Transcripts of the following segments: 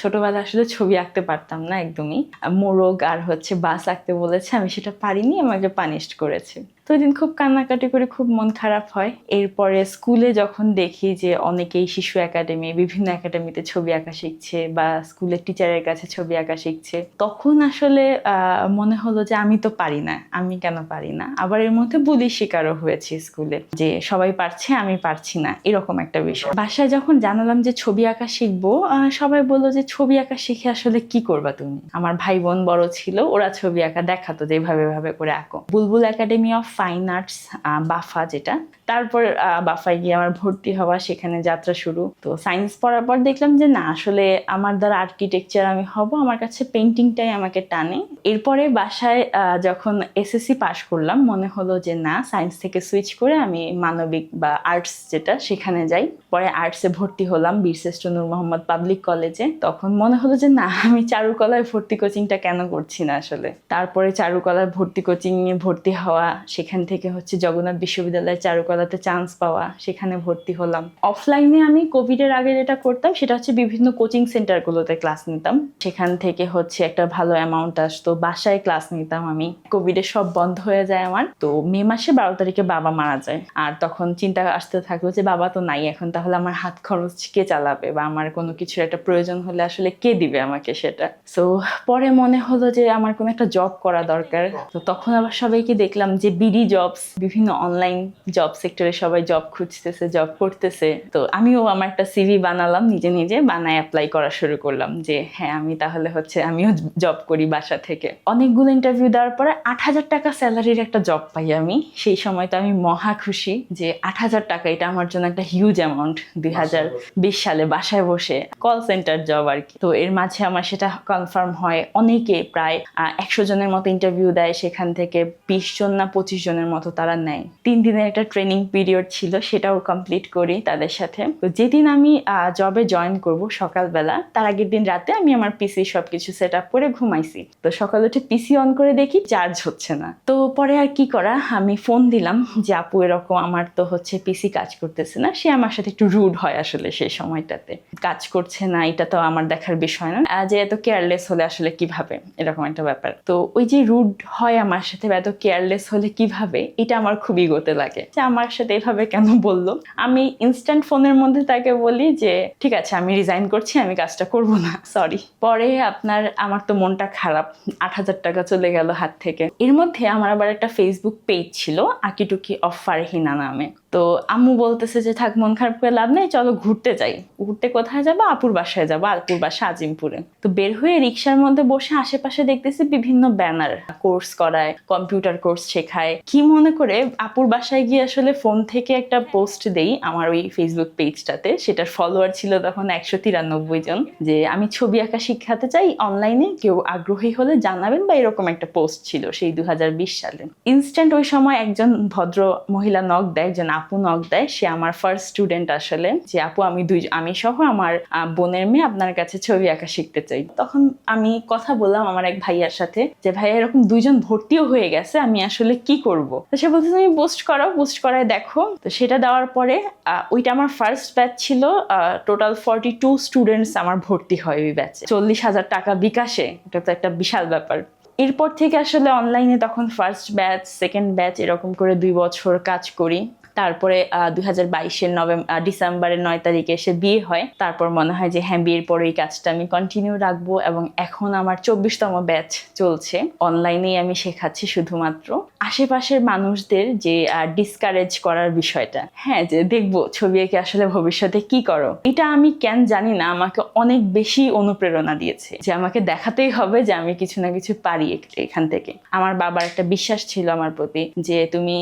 ছোটবেলা আসলে ছবি আঁকতে পারতাম না একদমই। মোরগ আর হচ্ছে বাস আঁকতে বলেছে, আমি সেটা পারিনি, আমাকে পানিশ করেছে। তো ওই দিন খুব কান্নাকাটি করে খুব মন খারাপ হয়। এরপরে স্কুলে যখন দেখি যে অনেকেই শিশু একাডেমি, বিভিন্ন একাডেমিতে ছবি আঁকা শিখছে বা স্কুলের টিচারের কাছে ছবি আঁকা শিখছে, তখন আসলে মনে হলো যে আমি তো পারি না, আমি কেন পারি না? আবার এর মধ্যে বুলি শিকারও হয়েছে স্কুলে, যে সবাই পারছে, আমি পারছি না, এরকম একটা বিষয়। বাসায় যখন জানালাম যে ছবি আঁকা শিখব সবাই বলল যে ছবি আঁকা শিখে আসলে কি করবা তুমি? আমার ভাই বোন বড় ছিল, ওরা ছবি আঁকা দেখাতো যে এভাবে এভাবে করে আঁকো। Bulbul academy of fine arts BAFA যেটা তারপর বাফায় গিয়ে আমার ভর্তি হওয়া সেখানে যাত্রা শুরু। তো সায়েন্স পড়ার পর দেখলাম যে, না, আসলে আমার দ্বারা আর্কিটেকচার আমি হব, আমার কাছে পেন্টিংটাই আমাকে টানে। এরপরে বাসায় যখন এসএসসি পাশ করলাম, মনে হলো যে, না সায়েন্স থেকে সুইচ করে আমি মানবিক বা আর্টস যেটা, সেখানে যাই। পরে আর্টসে ভর্তি হলাম, বীরশ্রেষ্ঠ নূর মোহাম্মদ পাবলিক কলেজে তখন মনে হলো যে, না, আমি চারুকলায় ভর্তি কোচিংটা কেন করছি না আসলে? তারপরে চারুকলায় ভর্তি কোচিং এ ভর্তি হওয়া, সেখান থেকে হচ্ছে জগন্নাথ বিশ্ববিদ্যালয়ের চারুকলাতে চান্স পাওয়া, সেখানে ভর্তি হলাম। অফলাইনে আমি কোভিডের আগে যেটা করতাম, সেটা হচ্ছে বিভিন্ন কোচিং সেন্টারগুলোতে ক্লাস নিতাম। সেখান থেকে হচ্ছে একটা ভালো অ্যামাউন্ট আসতো, বাসায় ক্লাস নিতাম আমি। কোভিডে সব বন্ধ হয়ে যায় আমার। তো মে মাসে বারো তারিখে বাবা মারা যায়। আর তখন চিন্তা আসতে থাকল যে, বাবা তো নাই এখন, তাহলে আমার হাত খরচ কে চালাবে? বা আমার কোনো কিছুর একটা প্রয়োজন হলে আসলে কে দিবে আমাকে সেটা? সো পরে মনে হলো যে, আমার কোনো একটা জব করা দরকার। তো তখন আবার সবাইকে দেখলাম যে, বিডি জবস বিভিন্ন অনলাইন জব সেক্টরে সবাই জব খুঁজতেছে জব করতেছে। তো আমিও আমার একটা সিভি বানালাম নিজে নিজে বানায় অ্যাপ্লাই করা শুরু করলাম যে হ্যাঁ আমি তাহলে হচ্ছে আমিও জব করি বাসা থেকে। অনেকগুলো ইন্টারভিউ দেওয়ার পরে আট হাজার টাকা স্যালারির একটা জব পাই আমি। সেই সময় তো আমি মহা খুশি যে আট হাজার টাকা এটা আমার জন্য একটা হিউজ অ্যামাউন্ট দুই হাজার বিশ সালে বাসায় বসে কল সেন্টার জব আর কি। তো এর মাঝে আমার সেটা কনফার্ম হয় অনেকে প্রায় একশো জনের মতো ইন্টারভিউ দেয় সেখান থেকে বিশ জন না পঁচিশ জনের মতো তারা নেয়। তিন দিনের একটা ট্রেনিং পিরিয়ড ছিল, সেটাও কমপ্লিট করি তাদের সাথে। তো যেদিন আমি জবে জয়েন করব সকালবেলা, তার আগের দিন রাতে আমি আমার পিসি সবকিছু সেট আপ করে ঘুমাইছি। তো সকালে উঠে পিসি অন করে দেখি চার্জ হচ্ছে না। তো পরে আর কি করা, আমি ফোন দিলাম যে, আপু, এরকম আমার তো হচ্ছে পিসি কাজ করতেছে না। সে আমার সাথে একটু রুড হয় আসলে সেই সময়টাতে। কাজ করছে না, এটা তো আমার দেখার বিষয় না। যে, এত কেয়ারলেস হলে আসলে কীভাবে? এরকম একটা ব্যাপার। তো ওই যে রুড হয় আমার সাথে বা এত কেয়ারলেস হলে কীভাবে? এটা আমার খুবই গতে লাগে। যে, আমার সাথে এভাবে কেন বলল? আমি ইনস্ট্যান্ট ফোনের মধ্যে তাকে বলি যে, ঠিক আছে, আমি রিজাইন করছি, আমি কাজটা করব না সরি পরে আপনার, আমার তো মনটা খারাপ, আট হাজার টাকা চলে গেল হাত থেকে। এর মধ্যে আমার আবার একটা ফেসবুক পেজ ছিল আকিটুকি অফ ফারহিনা নামে। তো আম্মু বলতেছে যে, থাক, মন খারাপ করে লাভ নেই, চলো ঘুরতে যাই। ঘুরতে কোথায় যাব? আপুর বাসায় যাব আপুর বাসা, আজিমপুরে। তো বের হয়ে রিক্সার মধ্যে বসে আশেপাশে দেখতেছি বিভিন্ন ব্যানার, কোর্স করায়, কম্পিউটার কোর্স শেখায়। কি মনে করে, আপুর বাসায় গিয়ে আসলে ফোন থেকে একটা পোস্ট দেই আমার ওই ফেসবুক পেজটাতে সেটার ফলোয়ার ছিল তখন একশো তিরানব্বই জন, যে, আমি ছবি আঁকা শিখাতে চাই অনলাইনে কেউ আগ্রহী হলে জানাবেন বা এরকম একটা পোস্ট ছিল সেই দু হাজার বিশ সালে। ইনস্ট্যান্ট ওই সময় একজন ভদ্র মহিলা নক দেয় একজন আপু নক দেয়, সে আমার ফার্স্ট স্টুডেন্ট আসলে। যে আপু, আমি দুই, আমি সহ আমার বোনের মেয়ে আপনার কাছে ছবি আঁকা শিখতে চাই। তখন আমি কথা বললাম আমার এক ভাইয়ার সাথে যে, ভাইয়া, এরকম দুইজন ভর্তিও হয়ে গেছে, আমি আসলে কি করব? তো সে বলছে, তুমি পোস্ট করাও পোস্ট করায় দেখো। তো সেটা দেওয়ার পরে ওইটা আমার ফার্স্ট ব্যাচ ছিল টোটাল ফর্টি টু স্টুডেন্টস আমার ভর্তি হয় ওই ব্যাচে চল্লিশ হাজার টাকা বিকাশে, এটা তো একটা বিশাল ব্যাপার। এরপর থেকে আসলে অনলাইনে তখন ফার্স্ট ব্যাচ সেকেন্ড ব্যাচ এরকম করে দুই বছর কাজ করি। তারপরে দুই হাজার বাইশের নভেম্বর ডিসেম্বরের নয় তারিখে এসে বিয়ে হয়। তারপর মনে হয় যে হ্যাঁ বিয়ের পরে এই কাজটা আমি কন্টিনিউ রাখব এবং এখন আমার চব্বিশতম ব্যাচ চলছে। অনলাইনেই আমি শেখাচ্ছি শুধুমাত্র। আশেপাশের মানুষদের যে ডিসকারেজ করার বিষয়টা হ্যাঁ যে, দেখব ছবি এঁকে আসলে ভবিষ্যতে কি করো? এটা আমি কেন জানি না, আমাকে অনেক বেশি অনুপ্রেরণা দিয়েছে যে, আমাকে দেখাতেই হবে যে, আমি কিছু না কিছু পারি এখান থেকে। আমার বাবার একটা বিশ্বাস ছিল আমার প্রতি যে, তুমি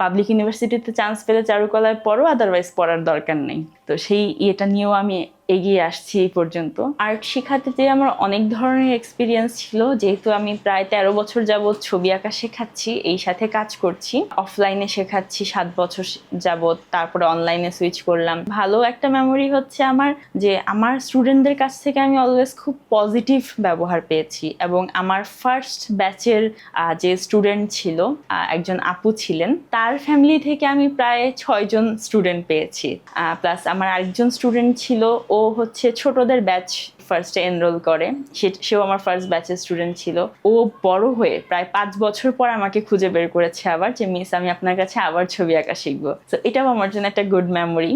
পাবলিক ইউনিভার্সিটিতে চান্স পেলে চারুকলায় পড়ো আদারওয়াইজ পড়ার দরকার নেই। তো সেই ইয়েটা নিয়েও আমি এগিয়ে আসছি এই পর্যন্ত। আর্ট শেখাতে যে আমার অনেক ধরনের এক্সপিরিয়েন্স ছিল, যেহেতু আমি প্রায় তেরো বছর যাবৎ ছবি আঁকা শেখাচ্ছি, এই সাথে কাজ করছি। অফলাইনে শেখাচ্ছি সাত বছর যাবৎ, তারপরে অনলাইনে সুইচ করলাম। ভালো একটা মেমোরি হচ্ছে আমার যে আমার স্টুডেন্টদের কাছ থেকে আমি অলওয়েজ খুব পজিটিভ ব্যবহার পেয়েছি এবং আমার ফার্স্ট ব্যাচের যে স্টুডেন্ট ছিল একজন আপু ছিলেন, তার ফ্যামিলি থেকে আমি প্রায় ছয়জন স্টুডেন্ট পেয়েছি। প্লাস আমার আরেকজন স্টুডেন্ট ছিল, ও ও হচ্ছে ছোটদের ব্যাচ ফার্স্টে এনরোল করে। সেও আমার ফার্স্ট ব্যাচের স্টুডেন্ট ছিল। ও বড় হয়ে প্রায় পাঁচ বছর পর আমাকে খুঁজে বের করেছে আবার যে, মিস, আমি আপনার কাছে আবার ছবি আঁকা শিখব। তো এটাও আমার জন্য একটা গুড মেমোরি